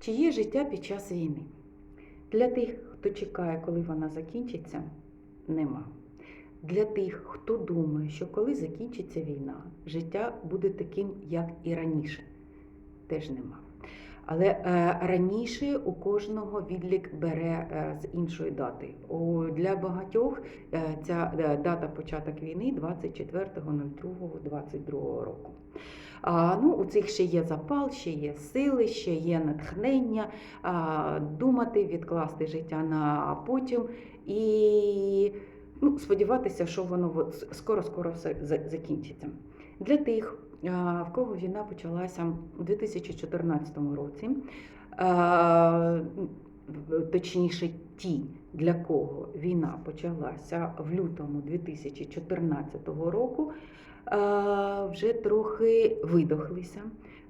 Чи є життя під час війни? Для тих, хто чекає, коли вона закінчиться, нема. Для тих, хто думає, що коли закінчиться війна, життя буде таким, як і раніше, теж нема. Але е, раніше у кожного відлік бере е, з іншої дати. Для багатьох е, ця дата початок війни 24.02.22 року. А, ну, у цих ще є запал, ще є сили, ще є натхнення а, думати, відкласти життя на потім і ну, сподіватися, що воно скоро-скоро все закінчиться. Для тих, в кого війна почалася у 2014 році, точніше, ті, для кого війна почалася в лютому 2014 року, вже трохи видохлися.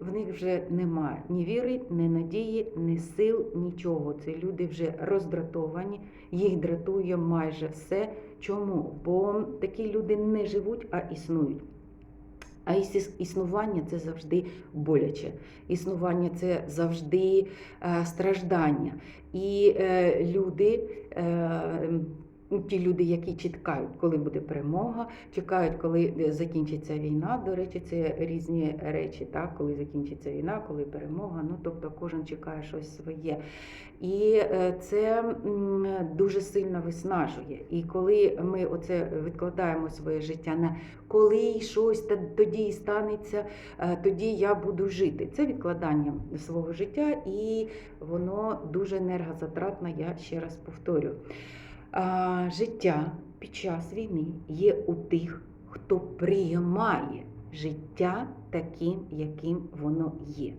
В них вже немає ні віри, ні надії, ні сил, нічого. Це люди вже роздратовані, їх дратує майже все. Чому? Бо такі люди не живуть, а існують. А існування це завжди боляче. Існування це завжди е, страждання. І е, люди, е, ті люди, які чекають, коли буде перемога, чекають, коли е, закінчиться війна. До речі, це різні речі, так? коли закінчиться війна, коли перемога. Ну, тобто кожен чекає щось своє. І е, це дуже сильно виснажує. І коли ми оце відкладаємо своє життя на коли щось тоді і станеться, е, тоді я буду жити. Це відкладання свого життя, і воно дуже енергозатратне, я ще раз повторю. Життя під час війни є у тих, хто приймає життя таким, яким воно є.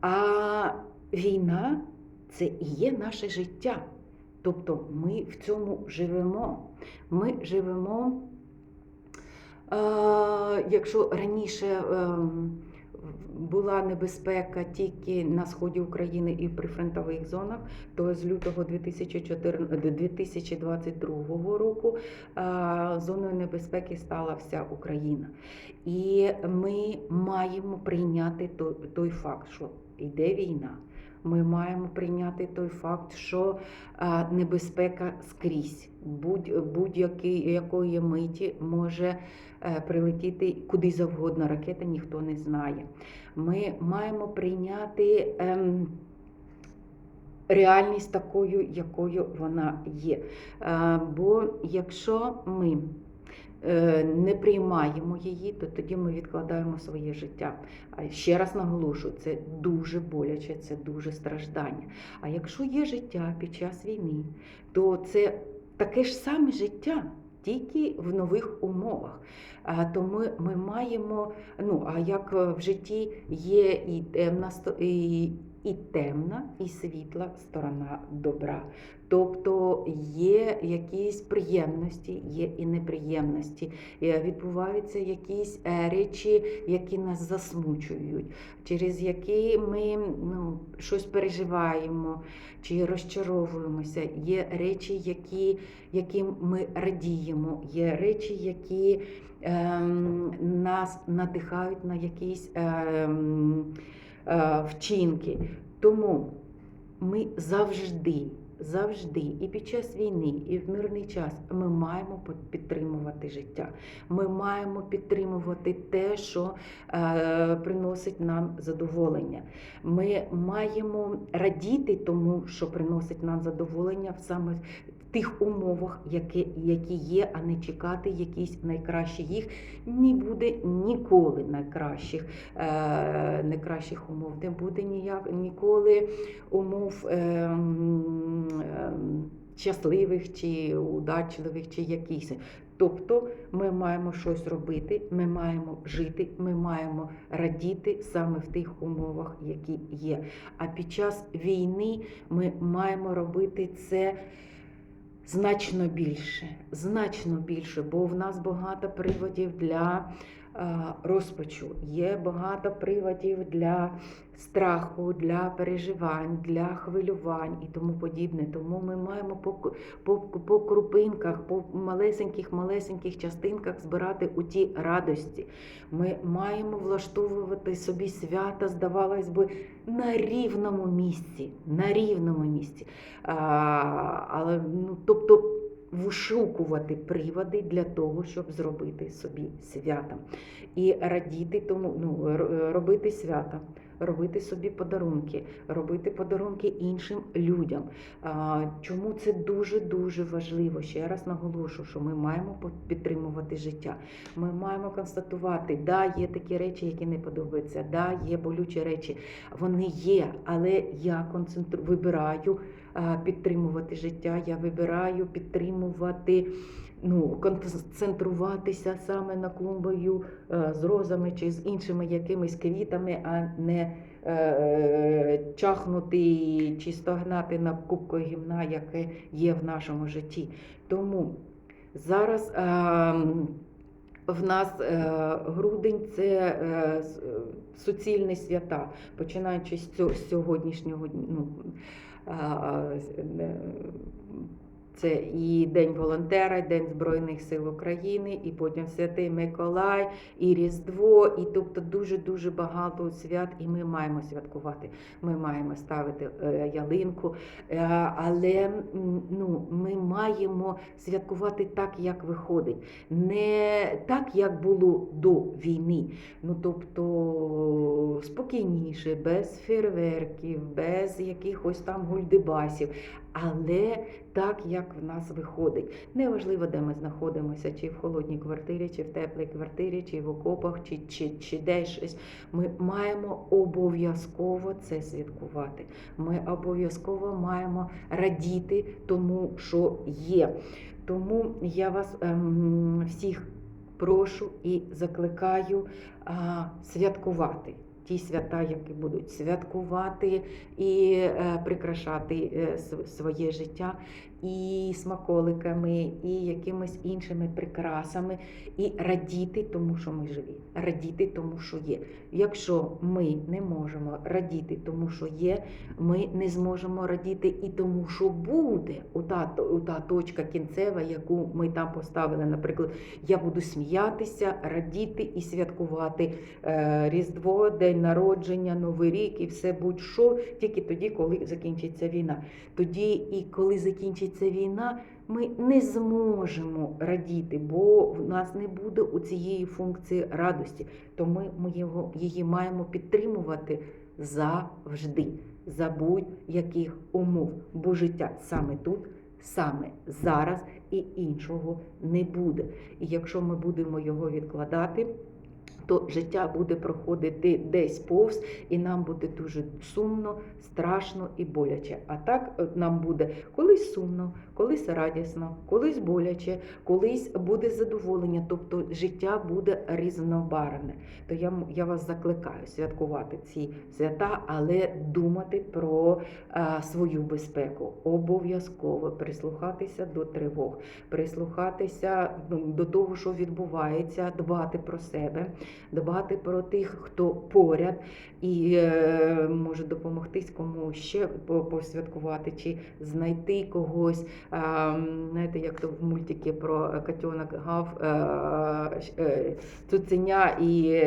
А війна це і є наше життя. Тобто ми в цьому живемо. Ми живемо, якщо раніше ем, була небезпека тільки на сході України і при фронтових зонах, то з лютого 2014 2022 року е, зоною небезпеки стала вся Україна. І ми маємо прийняти той факт, що йде війна. Ми маємо прийняти той факт, що небезпека скрізь будь, будь-якої якої миті може е, прилетіти куди завгодно ракета, ніхто не знає. Ми маємо прийняти. Ем, Реальність такою, якою вона є. Е, Бо якщо ми не приймаємо її, то тоді ми відкладаємо своє життя. А ще раз наголошую, це дуже боляче, це дуже страждання. А якщо є життя під час війни, то це таке ж саме життя. Тільки в нових умовах. А, то ми, ми маємо, ну а як е, в житті є і темна і, і темна, і світла сторона добра. Тобто є якісь приємності, є і неприємності. Е, Відбуваються якісь е, речі, які нас засмучують, через які ми ну, щось переживаємо чи розчаровуємося. Є речі, які, яким ми радіємо, є речі, які ем, нас надихають на якісь ем, вчинки. Тому ми завжди, завжди, і під час війни, і в мирний час ми маємо підтримувати життя. Ми маємо підтримувати те, що е, приносить нам задоволення. Ми маємо радіти тому, що приносить нам задоволення в саме в тих умовах, які, які є, а не чекати якісь найкращі. Їх не буде ніколи найкращих, е, найкращих умов. Не буде ніяк ніколи умов. Е, Щасливих чи удачливих, чи якихось. Тобто ми маємо щось робити, ми маємо жити, ми маємо радіти саме в тих умовах, які є. А під час війни ми маємо робити це значно більше, значно більше, бо в нас багато приводів для розпачу, є багато приводів для страху, для переживань, для хвилювань і тому подібне. Тому ми маємо по, по, по крупинках, по малесеньких, малесеньких частинках збирати у ті радості. Ми маємо влаштовувати собі свята, здавалось би, на рівному місці. На рівному місці. А, але, ну, тобто вишукувати приводи для того, щоб зробити собі свята. І радіти тому, ну, робити свята, робити собі подарунки, робити подарунки іншим людям. Чому це дуже-дуже важливо? Ще раз наголошую, що ми маємо підтримувати життя. Ми маємо констатувати, да, є такі речі, які не подобаються, да, є болючі речі. Вони є, але я концентру... вибираю підтримувати життя, я вибираю підтримувати. Ну, концентруватися саме на клумбою е, з розами чи з іншими якимись квітами, а не е, чахнути чи стогнати на кубку гімна, яке є в нашому житті. Тому зараз е, в нас е, грудень це е, суцільні свята, починаючи з цього сьогоднішнього ну, е, е, це і День волонтера, і День Збройних сил України, і потім Святий Миколай, і Різдво, і тобто дуже-дуже багато свят, і ми маємо святкувати. Ми маємо ставити е, ялинку, е, але ну, ми маємо святкувати так, як виходить. Не так, як було до війни. Ну, тобто спокійніше, без фейерверків, без якихось там гульдибасів, але так, як в нас виходить. Неважливо, де ми знаходимося, чи в холодній квартирі, чи в теплій квартирі, чи в окопах, чи, чи, чи десь щось. Ми маємо обов'язково це святкувати. Ми обов'язково маємо радіти тому, що є. Тому я вас ем, всіх прошу і закликаю а, святкувати. Ті свята, які будуть святкувати і е, прикрашати е, своє життя і смаколиками, і якимись іншими прикрасами, і радіти тому, що ми живі, радіти тому, що є. Якщо ми не можемо радіти тому, що є, ми не зможемо радіти і тому, що буде, ота, ота точка кінцева, яку ми там поставили. Наприклад, я буду сміятися, радіти і святкувати е, Різдво, День народження, Новий рік і все будь-що тільки тоді, коли закінчиться війна. Тоді і коли закінчиться війна, ми не зможемо радіти, бо в нас не буде у цієї функції радості. Тому ми його, її маємо підтримувати завжди, за будь-яких умов. Бо життя саме тут, саме зараз і іншого не буде. І якщо ми будемо його відкладати, то життя буде проходити десь повз, і нам буде дуже сумно, страшно і боляче. А так е, нам буде колись сумно, колись радісно, колись боляче, колись буде задоволення. Тобто життя буде різнобарвне. То я, я вас закликаю святкувати ці свята, але думати про а, свою безпеку. Обов'язково прислухатися до тривог, прислухатися ну, до того, що відбувається, дбати про себе дбати про тих, хто поряд і е, може допомогти кому ще посвяткувати, чи знайти когось. Знаєте, як то в мультики про котенок гав, е, е, цуценя і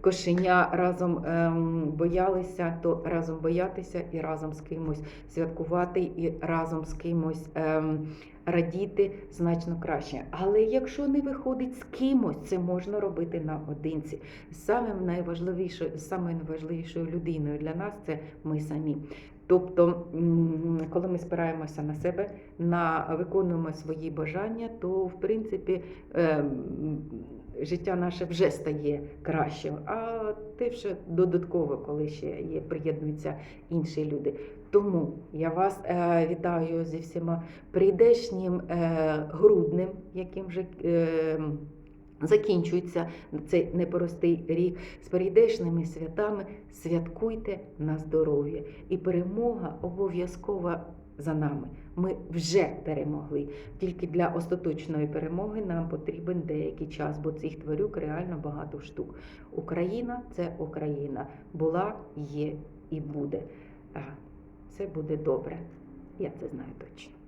кошеня разом ем, боялися, то разом боятися і разом з кимось святкувати, і разом з кимось. Радіти значно краще. Але якщо не виходить з кимось, це можна робити наодинці. Самим найважливішою, самою найважливішою людиною для нас це ми самі. Тобто, коли ми спираємося на себе, на виконуємо свої бажання, то в принципі ем, життя наше вже стає кращим. А те вже додатково, коли ще є, приєднуються інші люди. Тому я вас е, вітаю зі всіма прийдешнім е, груднем, яким же. е, закінчується цей непростий рік. З прийдешними святами святкуйте на здоров'я. І перемога обов'язково за нами. Ми вже перемогли. Тільки для остаточної перемоги нам потрібен деякий час, бо цих тварюк реально багато штук. Україна це Україна. Була, є і буде. Все буде добре. Я це знаю точно.